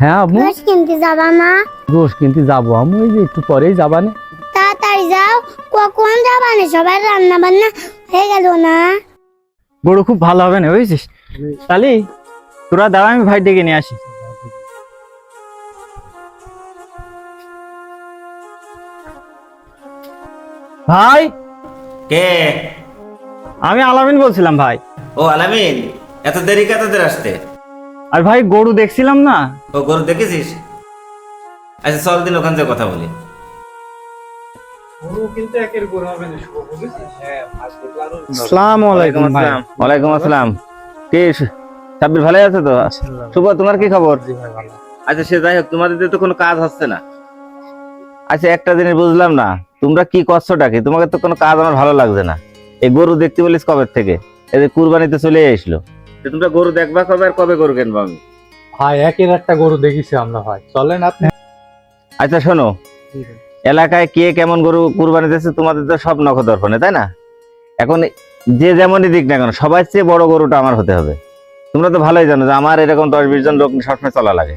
হ্যাঁ আম্মু গোশ কিনতে যাবা না গোশ কিনতে যাব আম্মু এই যে একটু পরেই যাবা না? তাড়াতাড়ি যাও কখন যাবা না? সবাই রান্না বান্না হয়ে গেল না? গরু খুব ভালো হবে না বুঝছিস? তাহলে তোরা দাঁড়া আমি ভাই ডেকে নিয়ে আসি। ভাই! কে? আমি আলামিন বলছিলাম ভাই। ও আলামিন? এত দেরি কে তোদের আসতে? আর ভাই গরু দেখছিলাম না? ও গরু দেখেছিস? আচ্ছা চল দিন ওখান থেকে কথা বলি। ওয়ালাইকুম আসসালাম। কে সাব্বির ভালো আছে তো? শুভ তোমার কি খবর? আচ্ছা সে যাই হোক তোমাদের তো কোনো কাজ হচ্ছে না। আচ্ছা একটা জিনিস বুঝলাম না। তোমরা কি করছোটা কি তোমাকে তো কোনো কাজ আমার ভালো লাগছে না। এই গরু দেখতে বলিস কবে থেকে? এই যে কুরবানিতে চলে এসলো তো তোমরা গরু দেখবা কবে আর কবে গরু কিনবো আমি? ভাই একের একটা গরু দেখেছি আমরা ভাই। চলেন আপনি। আচ্ছা শোনো। এলাকায় কে কেমন গরু কুরবানি দিচ্ছে তোমাদের তো সব নখদর্পণে তাই না? এখন যে যেমনই দিক না কেন সবার চেয়ে বড় গরুটা আমার হতে হবে। তোমরা তো ভালোই জানো যে আমার এরকম দশ বিশ জন লোক সবসময় চলা লাগে।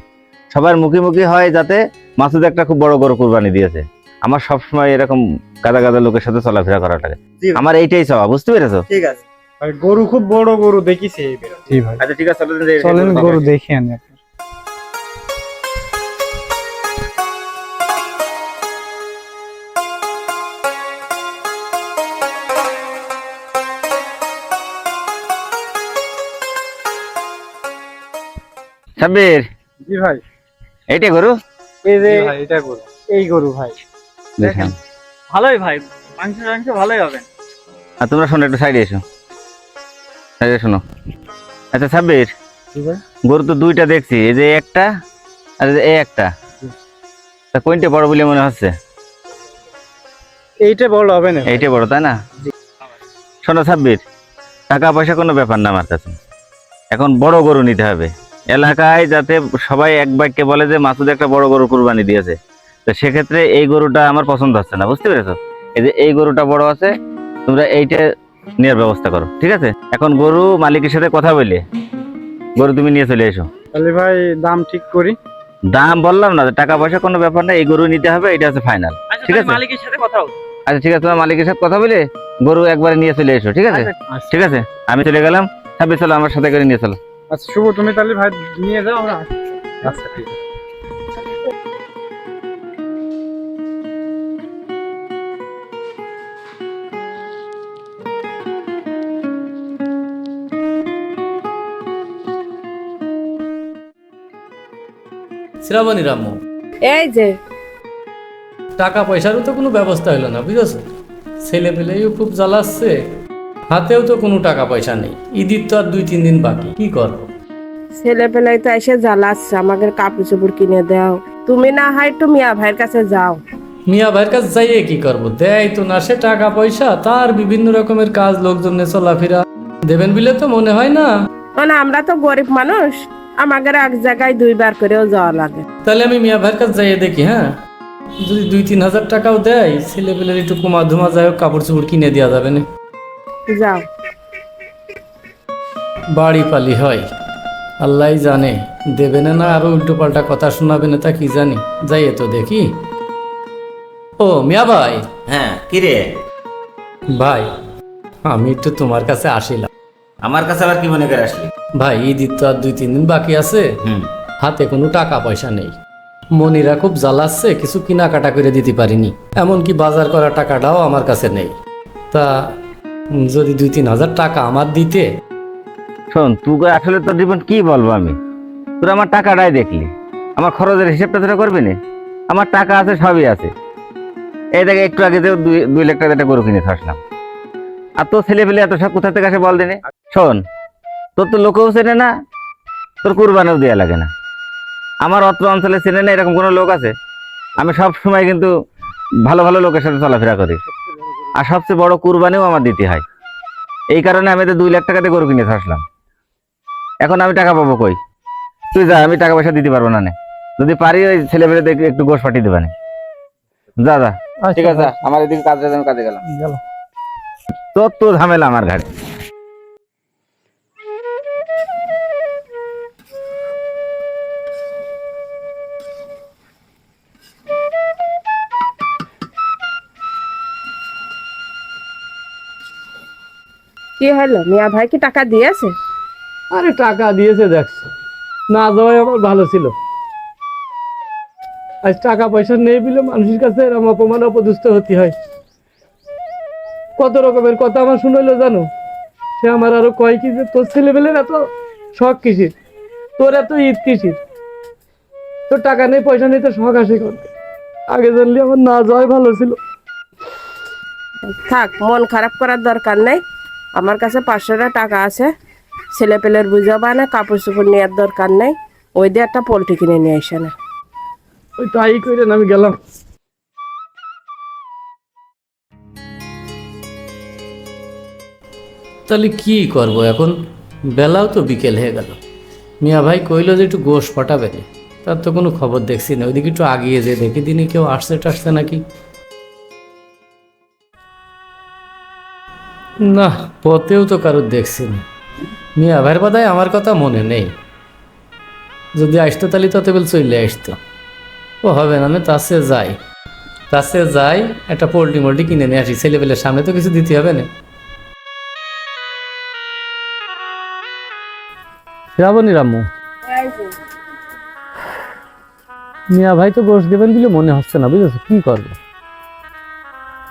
সবার মুখে মুখে হয় যাতে মাসুদ একটা খুব বড় গরু কুরবানি দিয়েছে। আমার সবসময় এরকম গাদা গাদা লোকের সাথে চলাফেরা করা লাগে। আমার এইটাই চাওয়া বুঝতে পেরেছ? ঠিক আছে। গরু খুব বড় গরু দেখিছি জি ভাই। আচ্ছা ঠিক আছে চলেন গরু দেখি। আনি সাব্বির। জি ভাই। এইটাই গরু? এই যে এটা গরু। এই গরু ভাই। দেখেন। ভালোই ভাই মাংস মাংস ভালোই হবে। আর তোমরা শোনো একটু সাইডে এসো। সাইডে শোনো। আচ্ছা সাব্বির গরু তো দুইটা দেখছি এই যে একটা আর এই একটা। তা কোনটা বড় বলে মনে হচ্ছে? এইটা বড় হবে না। এইটাই বড় তাই না? শোনো সাব্বির টাকা পয়সা কোনো ব্যাপার না আমার কাছে। এখন বড় গরু নিতে হবে। এলাকায় যাতে সবাই এক বাক্যে বলে যে মাসুদ একটা বড় গরু কুরবানি দিয়েছে। তো সেক্ষেত্রে এই গরুটা আমার পছন্দ হচ্ছে না বুঝতে পেরেছ? এই যে এই গরুটা বড় আছে তোমরা এইটা নেওয়ার ব্যবস্থা করো ঠিক আছে? এখন গরু মালিকের সাথে কথা বলে গরু তুমি নিয়ে চলে এসো। তাহলে ভাই দাম ঠিক করি? দাম বললাম না টাকা পয়সা কোনো ব্যাপার না এই গরু নিতে হবে এটা হচ্ছে ফাইনাল ঠিক আছে? মালিকের সাথে কথা আচ্ছা ঠিক আছে তোমার মালিকের সাথে কথা বলে গরু একবারে নিয়ে চলে এসো ঠিক আছে? ঠিক আছে আমি চলে গেলাম হ্যাঁ চলো আমার সাথে করে নিয়ে চলো। আচ্ছা শুভ তুমি তাহলে ভাই নিয়ে যাও আমরা আচ্ছা ঠিক আছে। শ্রাবণী রাম্য এই যে। টাকা পয়সারও তো কোনো ব্যবস্থা হলো না বুঝেছ? ছেলে পেলেও খুব জ্বালাচ্ছে হাতেও তো কোনো টাকা পয়সা নেই। ঈদের তো আর দুই তিন দিন বাকি কি করব? ছেলে পেলাই তো এসে জ্বালাচ্ছে আমাকে কাপড় চোপড় কিনে দাও। তুমি না হয় একটু মিয়া ভাইয়ের কাছে যাও। মিয়া ভাইয়ের কাছে যাইয়ে কি করব? দেয় তো না সে টাকা পয়সা তার বিভিন্ন রকমের কাজ লোকজনে চলাফেরা। দেবেন বলে তো মনে হয় না? মানে আমরা তো গরিব মানুষ। আমাদের এক জায়গায় দুইবার করেও যাওয়া লাগে। তাহলে আমি মিয়া ভাইয়ের কাছে যাইয়ে দেখি হ্যাঁ? যদি দুই তিন হাজার টাকাও দেয় ছেলে পেলের একটু কুমা ধুমা যাই হোক কাপড় চোপড় কিনে দেওয়া যাবে না। যাও। বাড়ি পালি হয়। আল্লাহ জানে দেবে না না আরও উল্টো পাল্টা কথা শোনাবে না তা কি জানি। যাই তো দেখি। ও মিয়া ভাই। হ্যাঁ কি রে ভাই আমি একটু তোমার কাছে আসিলাম। আমার কাছে আবার কি মনে করে আসলি? ভাই ঈদ তো আর দুই তিন দিন বাকি আছে। হুম। হাতে কোনো টাকা পয়সা নেই। মনিরা খুব জ্বালাচ্ছে কিছু কেনাকাটা করে দিতে পারিনি। এমনকি বাজার করা টাকাটাও আমার কাছে নেই। তা যদি দুই তিন হাজার টাকা আমার দিতে? শোন তুই আসলে তোর জীবন কি বলব আমি? তোর আমার টাকাটাই দেখলি। আমার খরচের হিসেবটা তোরা করবি না? আমার টাকা আছে সবই আছে। এই দেখে একটু আগে যে দুই দুই লাখ টাকা একটা গরু কিনে আসলাম আর তোর ছেলে পেলে এত সব কোথা থেকে আসে বল দিনে শোন তোর তো লোকেও চেনে না তোর কুরবানিও দেওয়া লাগে না। আমার অত্র অঞ্চলে চেনে না এরকম কোনো লোক আছে? আমি সব সময় কিন্তু ভালো ভালো লোকের সাথে চলাফেরা করি। আর সবচেয়ে বড় কুরবানিও আমার দিতে হয়। এই কারণে আমি তো দুই লাখ টাকাতে গরু কিনে আসলাম। এখন আমি টাকা পাবো কই? তুই যা আমি টাকা পয়সা দিতে পারব না নে। যদি পারি ওই ছেলে পেলে একটু গোশ পাঠিয়ে না। যা যা। ঠিক আছে আমার এদিকে কাজে কাজে গেলাম। গেল তোর তো ঝামেলা আমার ঘাড়ে। কি হলো? মিয়া ভাই কি টাকা দিয়েছে? আরে টাকা দিয়েছে দেখছ না দেওয়াই আমার ভালো ছিল। আজ টাকা পয়সা নেই বলে মানুষের কাছে এরকম অপমান অপদস্থ হতে হয়। কত রকমের কথা আমার শুনলো জানো? সে আমার আরও কয় কি যে তোর ছেলেবেলের এত শখ কিসির? তোর এত ঈদ কিসির? তোর টাকা নেই পয়সা নেই তো শখ আসে করতে আগে জানলে আমার না যাওয়াই ভালো ছিল। থাক মন খারাপ করার দরকার নেই। আমার কাছে পাঁচশোটা টাকা আছে। ছেলে পেলের বুঝাবা না কাপড় চোপড় নেওয়ার দরকার নেই। ওই দিয়ে একটা পোলট্রি কিনে নিয়ে আসে না। ওই তাই করে আমি গেলাম। তাহলে কি করব এখন? বেলাও তো বিকেল হয়ে গেল। মিয়া ভাই কইলো যে একটু গোশ পাঠাবে তার তো কোনো খবর দেখছি না। ওইদিকে একটু আগিয়ে যে দেখি। দিনই কেউ আসছে টাসছে নাকি না পথেও তো কারোর দেখছি না মিয়া ভাইয়ের বাদায় আমার কথা মনে নেই। যদি আসতো তাহলে তো তেবেল চলে আসতো। ও হবে না, আমি তার সে যাই। তার সে যাই, একটা পোল্ট্রি মোল্ট্রি কিনে নিয়ে আসি। ছেলেপেলের সামনে তো কিছু দিতে হবে না। শ্রাবণী রাম্মু মিয়া ভাই তো গোশ দেবেন বলে মনে হচ্ছে না, বুঝেছ? কি করব?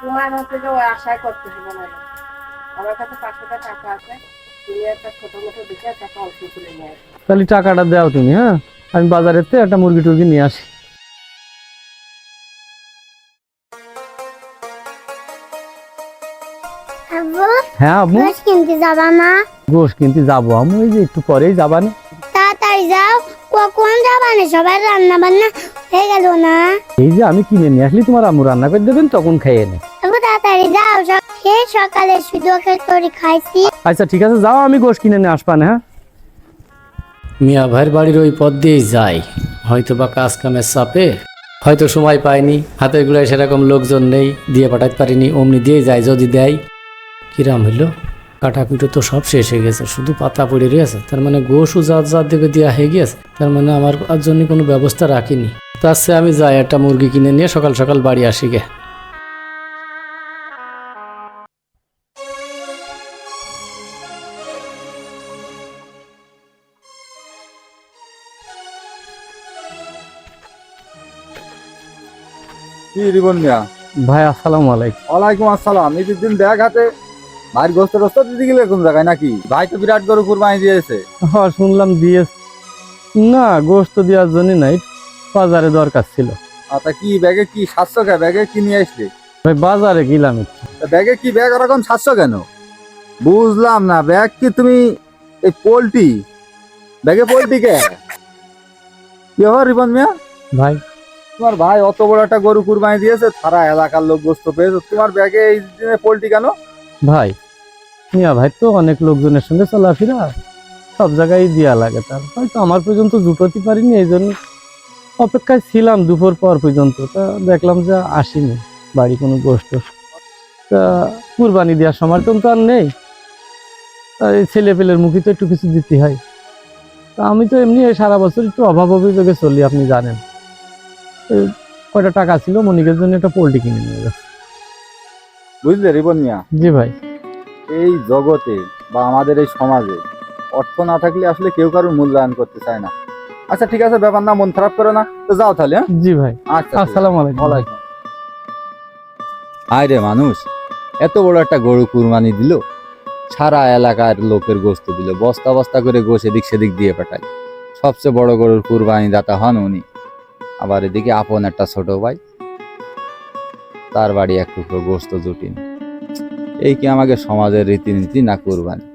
তোমার ওই আশায় করতে না। আমার কাছে পাঁচশোটা টাকা আছে। তুমি একটা ছোট মোটো দিকে একটা অল্প তুলে নিয়ে আসো তাহলে টাকাটা দাও তুমি হ্যাঁ? আমি বাজারের থেকে একটা মুরগি টুরগি নিয়ে আসি। হ্যাঁ আম্মু গোশ কিনতে যাবা না গোশ কিনতে যাব আমি ওই যে একটু পরেই যাবা না? তাড়াতাড়ি যাও কখন যাবা না? সবাই রান্না বান্না হয়ে গেল না? এই যে আমি কিনে নিয়ে আসলি তোমার আম্মু রান্না করে দেবেন তখন খেয়ে নে। তাড়াতাড়ি যাও সব খেয়ে সকালে শুধু তরি খাইছি। আচ্ছা ঠিক আছে যাও আমি গোশ কিনে নিয়ে আসবানে হ্যাঁ? মিয়া ভাইয়ের বাড়ির ওই পথ দিয়েই যাই হয়তো বা কাজ কামের চাপে হয়তো সময় পাইনি হাতের গুড়ায় সেরকম লোকজন নেই দিয়ে পাঠাতে পারিনি অমনি দিয়ে যায় যদি দেয়। কিরাম হইল? কাটাকুটো তো সব শেষ হয়ে গেছে শুধু পাতা পড়ে রয়েছে তার মানে গোশু জাত জাত দেবে দেওয়া হয়ে গেছে তার মানে আমার আর জন্য কোনো ব্যবস্থা রাখিনি। তার চেয়ে আমি যাই একটা মুরগি কিনে নিয়ে সকাল সকাল বাড়ি আসি গে। কি রিবন মিয়া? ভাই আসসালামু আলাইকুম। ওয়ালাইকুম আসসালাম। এই দিন ব্যাগ হাতে ভাইয়ের গোস্ত টোস্ত দিতে গেলে কোন জায়গায় নাকি? ভাই তো বিরাট গরু কুরবানি দিয়েছে। হ্যাঁ শুনলাম দিয়ে না গোস্ত দেওয়ার জন্য নাই বাজারে দরকার ছিল। আর কি ব্যাগে কি সাতশো কে ব্যাগে কি নিয়ে আসলে? ভাই বাজারে গেলাম একটু। তা ব্যাগে কি ব্যাগ ওরকম সাতশো কেন? বুঝলাম না ব্যাগ কি তুমি এই পোল্ট্রি? ব্যাগে পোল্ট্রি কে? কি হওয়ার রিবন মিয়া? ভাই তোমার ভাই অত বড় একটা গরু কুরবানি দিয়েছে, সারা এলাকার লোক গোস্ত পেয়েছে। তোমার ব্যাগে এই দিনে পোল্ট্রি কেন? ভাই, মিয়া ভাই তো অনেক লোকজনের সঙ্গে চলাফেরা। সব জায়গায় দেওয়া লাগে তার। হয়তো আমার পর্যন্ত জুটোতে পারিনি, এই জন্য অপেক্ষায় ছিলাম দুপুর পর পর্যন্ত। তা দেখলাম যে আসেনি বাড়ি কোনো গোষ্ঠ। তা কুরবানি দেওয়ার সমর্থন তো আর নেই। তা এই ছেলে পেলের মুখে তো একটু কিছু দিতে হয়। তা আমি তো এমনি সারা বছর একটু অভাব অভিযোগে চলি, আপনি জানেন। কয়টা টাকা ছিল? মনিকের জন্য একটা পোল্ট্রি কিনে নিয়ে গেছে। বুঝলে রিবন মিয়া জি ভাই। এই জগতে বা আমাদের এই সমাজে অর্থ না থাকলে আসলে কেউ কারোর মূল্যায়ন করতে চায় না। আচ্ছা ঠিক আছে ব্যাপার না মন খারাপ করো না। তো যাও তাহলে হ্যাঁ? জি ভাই। আচ্ছা। আসসালামু আলাইকুম। ওয়ালাইকুম আয় রে মানুষ এত বড় একটা গরু কুরবানি দিল সারা এলাকার লোকের গোস্ত দিল বস্তা বস্তা করে গোস এদিক সেদিক দিয়ে পাঠায়। সবচেয়ে বড় গরুর কুরবানি দাতা হন উনি। আবার এদিকে আপন একটা ছোট ভাই, তার বাড়ি এক টুকরো গোস্ত জুটিন। এই কি আমাকে সমাজের রীতিনীতি না কুরবানি?